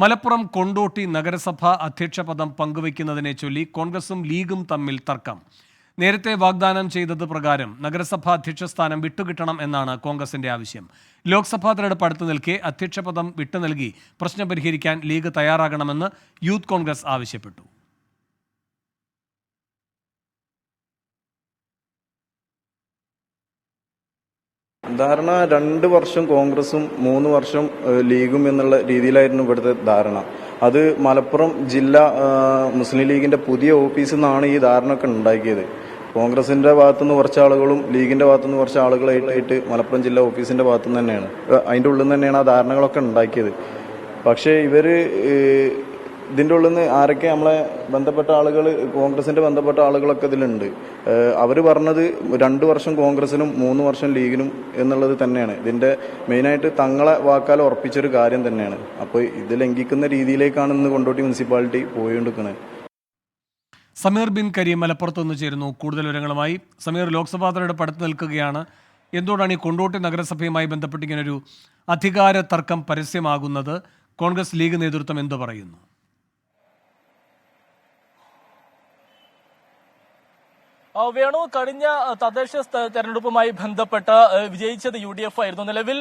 മലപ്പുറം കൊണ്ടോട്ടി നഗരസഭ അധ്യക്ഷ പദം പങ്കുവയ്ക്കുന്നതിനെ ചൊല്ലി കോൺഗ്രസും ലീഗും തമ്മിൽ തർക്കം. നേരത്തെ വാഗ്ദാനം ചെയ്തത് പ്രകാരം നഗരസഭാ അധ്യക്ഷ സ്ഥാനം വിട്ടുകിട്ടണം എന്നാണ് കോൺഗ്രസിന്റെ ആവശ്യം. ലോക്സഭാ തെരഞ്ഞെടുപ്പ് അടുത്തു നിൽക്കെ അധ്യക്ഷ പദം വിട്ടു നൽകി പ്രശ്നം പരിഹരിക്കാൻ ലീഗ് തയ്യാറാകണമെന്ന് യൂത്ത് കോൺഗ്രസ് ആവശ്യപ്പെട്ടു. ധാരണ രണ്ട് വർഷം കോൺഗ്രസും മൂന്ന് വർഷം ലീഗും എന്നുള്ള രീതിയിലായിരുന്നു ഇവിടുത്തെ ധാരണ. അത് മലപ്പുറം ജില്ലാ മുസ്ലിം ലീഗിന്റെ പുതിയ ഓഫീസിൽ നിന്നാണ് ഈ ധാരണ ഒക്കെ ഉണ്ടാക്കിയത്. കോൺഗ്രസിന്റെ ഭാഗത്തുനിന്ന് കുറച്ച് ആളുകളും ലീഗിന്റെ ഭാഗത്തുനിന്ന് കുറച്ച് ആളുകളായിട്ട് മലപ്പുറം ജില്ലാ ഓഫീസിന്റെ ഭാഗത്തുനിന്ന് തന്നെയാണ്. അതിന്റെ ഉള്ളിൽ നിന്ന് തന്നെയാണ് ആ ധാരണകളൊക്കെ ഉണ്ടാക്കിയത്. പക്ഷേ ഇവർ ഏഹ്, ഇതിന്റെ ഉള്ളിൽ നിന്ന് ആരൊക്കെ നമ്മളെ ബന്ധപ്പെട്ട ആളുകൾ കോൺഗ്രസിന്റെ ബന്ധപ്പെട്ട ആളുകളൊക്കെ ഇതിലുണ്ട്. അവർ പറഞ്ഞത് രണ്ട് വർഷം കോൺഗ്രസിനും മൂന്ന് വർഷം ലീഗിനും എന്നുള്ളത് തന്നെയാണ്. ഇതിന്റെ മെയിനായിട്ട് തങ്ങളെ വാക്കാൽ ഉറപ്പിച്ചൊരു കാര്യം തന്നെയാണ്. അപ്പോൾ ഇത് ലംഘിക്കുന്ന രീതിയിലേക്കാണ് ഇന്ന് കൊണ്ടോട്ടി മുനിസിപ്പാലിറ്റി പോയിക്കൊണ്ടിരിക്കുന്നത് സമീർ ബിൻ കരീം മലപ്പുറത്ത് നിന്ന് ചേരുന്നു. കൂടുതൽ വിവരങ്ങളുമായി സമീർ ലോക്സഭാ തെരഞ്ഞെടുപ്പ് അടുത്ത് നിൽക്കുകയാണ്. എന്തുകൊണ്ടാണ് ഈ കൊണ്ടോട്ടി നഗരസഭയുമായി ബന്ധപ്പെട്ട് ഇങ്ങനൊരു അധികാര തർക്കം പരസ്യമാകുന്നത്? കോൺഗ്രസ് ലീഗ് നേതൃത്വം എന്തു പറയുന്നു? വേണു കഴിഞ്ഞ തദ്ദേശ തെരഞ്ഞെടുപ്പുമായി ബന്ധപ്പെട്ട് വിജയിച്ചത് യു ഡി എഫ് ആയിരുന്നു. നിലവിൽ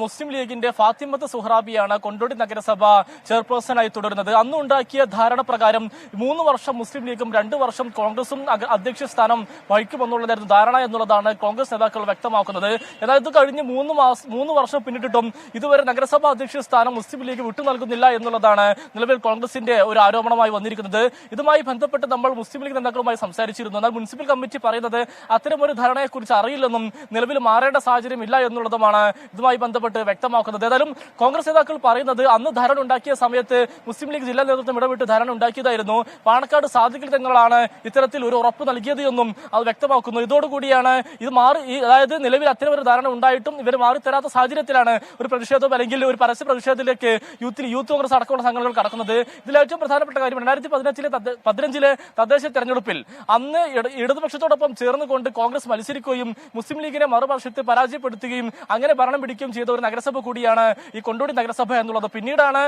മുസ്ലിം ലീഗിന്റെ ഫാത്തിമത്ത് സുഹ്റാബിയാണ് കൊണ്ടോടി നഗരസഭ ചെയർപേഴ്സണായി തുടരുന്നത്. അന്നുണ്ടാക്കിയ ധാരണ പ്രകാരം മൂന്ന് വർഷം മുസ്ലിം ലീഗും രണ്ട് വർഷം കോൺഗ്രസും അധ്യക്ഷ സ്ഥാനം വഹിക്കുമെന്നുള്ളതായിരുന്നു ധാരണ എന്നുള്ളതാണ് കോൺഗ്രസ് നേതാക്കൾ വ്യക്തമാക്കുന്നത്. എന്നാൽ ഇത് കഴിഞ്ഞ് മൂന്ന് മാസം മൂന്ന് വർഷം പിന്നിട്ടിട്ടും ഇതുവരെ നഗരസഭാ അധ്യക്ഷ സ്ഥാനം മുസ്ലിം ലീഗ് വിട്ടു നൽകുന്നില്ല എന്നുള്ളതാണ് നിലവിൽ കോൺഗ്രസിന്റെ ഒരു ആരോപണമായി വന്നിരിക്കുന്നത്. ഇതുമായി ബന്ധപ്പെട്ട് നമ്മൾ മുസ്ലിം ലീഗ് നേതാക്കളുമായി സംസാരിച്ചിരുന്നു. എന്നാൽ മുനിസിപ്പൽ കമ്മിറ്റി പറയുന്നത് അത്തരം ഒരു ധാരണയെക്കുറിച്ച് അറിയില്ലെന്നും നിലവിൽ മാറേണ്ട സാഹചര്യം ഇല്ല എന്നുള്ളതുമാണ് ഇതുമായി ബന്ധപ്പെട്ട് വ്യക്തമാക്കുന്നത്. ഏതായാലും കോൺഗ്രസ് നേതാക്കൾ പറയുന്നത് അന്ന് ധാരണ ഉണ്ടാക്കിയ സമയത്ത് മുസ്ലിം ലീഗ് ജില്ലാ നേതൃത്വം ഇടപെട്ട് ധാരണ ഉണ്ടാക്കിയതായിരുന്നു. പാണക്കാട് സാധിക്കൽ തങ്ങളാണ് ഇത്തരത്തിൽ ഒരു ഉറപ്പ് നൽകിയത് എന്നും അത് വ്യക്തമാക്കുന്നു. ഇതോടുകൂടിയാണ് ഇത് മാറി അതായത് നിലവിൽ അത്തരം ഒരു ധാരണ ഉണ്ടായിട്ടും ഇവർ മാറിത്തരാത്ത സാഹചര്യത്തിലാണ് ഒരു പ്രതിഷേധം അല്ലെങ്കിൽ ഒരു പരസ്യ പ്രതിഷേധത്തിലേക്ക് യൂത്തിൽ യൂത്ത് കോൺഗ്രസ് അടക്കമുള്ള സംഘടനകൾ കടക്കുന്നത്. ഇതിൽ ഏറ്റവും പ്രധാനപ്പെട്ട കാര്യം രണ്ടായിരത്തി പതിനഞ്ചിലെ പതിനഞ്ചിലെ തദ്ദേശ തെരഞ്ഞെടുപ്പിൽ അന്ന് ഇട- ഇടതുപക്ഷത്തോടൊപ്പം ചേർന്നുകൊണ്ട് കോൺഗ്രസ് മത്സരിക്കുകയും മുസ്ലിം ലീഗിനെ മറുപക്ഷത്ത് പരാജയപ്പെടുത്തുകയും അങ്ങനെ ഭരണം പിടിക്കുകയും ചെയ്ത ഒരു നഗരസഭ കൂടിയാണ് ഈ കൊണ്ടോടി നഗരസഭ എന്നുള്ളത്. പിന്നീടാണ്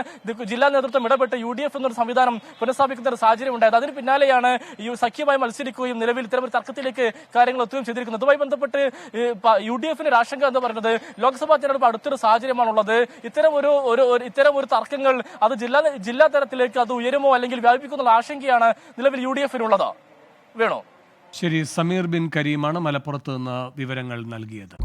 ജില്ലാ നേതൃത്വം ഇടപെട്ട് യു ഡി എഫ് എന്നൊരു സംവിധാനം പുനഃസ്ഥാപിക്കുന്ന ഒരു സാഹചര്യം ഉണ്ടായത്. അതിന് പിന്നാലെയാണ് ഈ സഖ്യമായി മത്സരിക്കുകയും നിലവിൽ ഇത്തരം ഒരു തർക്കത്തിലേക്ക് കാര്യങ്ങൾ എത്തുകയും ചെയ്തിരിക്കുന്നത്. അതുമായി ബന്ധപ്പെട്ട് യു ഡി എഫിന്റെ ആശങ്ക എന്ന് പറയുന്നത് ലോക്സഭാ തെരഞ്ഞെടുപ്പ് അടുത്തൊരു സാഹചര്യമാണുള്ളത്. ഇത്തരം ഒരു ഒരു ഇത്തരം ഒരു തർക്കങ്ങൾ അത് ജില്ലാ ജില്ലാ തലത്തിലേക്ക് അത് ഉയരുമോ അല്ലെങ്കിൽ വ്യാപിപ്പിക്കുന്ന ആശങ്കയാണ് നിലവിൽ യു ഡി എഫിനുള്ളത് വേണോ? ശരി സമീർ ബിൻ കരീമാണ് മലപ്പുറത്ത് നിന്ന് വിവരങ്ങൾ നൽകിയത്.